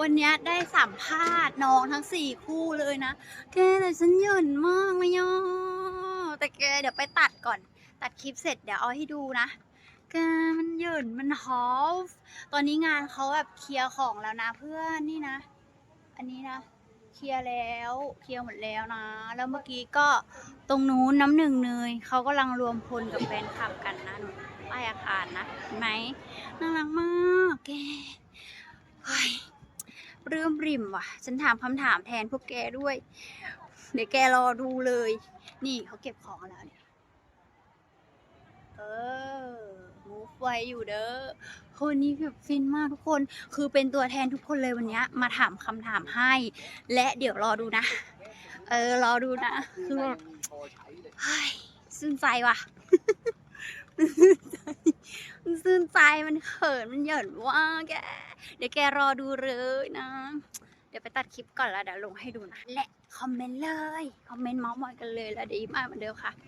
วันนี้ได้สัมภาษณ์น้องทั้งสี่คู่เลยนะ แกแต่ฉันเหยินมากเลยอะแต่แกเดี๋ยวไปตัดก่อน ตัดคลิปเสร็จเดี๋ยวเอาให้ดูนะแกมันเหยินมันฮอฟตอนนี้งานเขาแบบเคลียร์ของแล้วนะเพื่อนนี่นะ อันนี้นะ เคลียร์แล้วเคลียร์หมดแล้วนะ แล้วเมื่อกี้ก็ตรงนู้นน้ำหนึ่งเนยเขากำลังรวมพลกับแฟนคลับกันนะหนูป้ายอาคารนะเห็นไหมน่ารักมากแกเฮ้ย เรื่มริมว่ะ ฉันถามคำถามแทนพวกแกด้วย เดี๋ยวแกรอดูเลย นี่เขาเก็บของแล้วเนี่ย เออมูฟไวอยู่เด้อ คนนี้แบบฟินมากทุกคน คือเป็นตัวแทนทุกคนเลยวันนี้มาถามคำถามให้ และเดี๋ยวรอดูนะ เออ รอดูนะ คือแบบเฮ้ยซึ้งใจ ซึ้งใจมันเขินมันเหยินว่าแก เดี๋ยวแกรอดูเลยนะ เดี๋ยวไปตัดคลิปก่อนแล้วเดี๋ยวลงให้ดูนะ และคอมเมนต์เลย คอมเมนต์เมาส์มอยกันเลยแล้วเดี๋ยวมาเหมือนเดิมค่ะ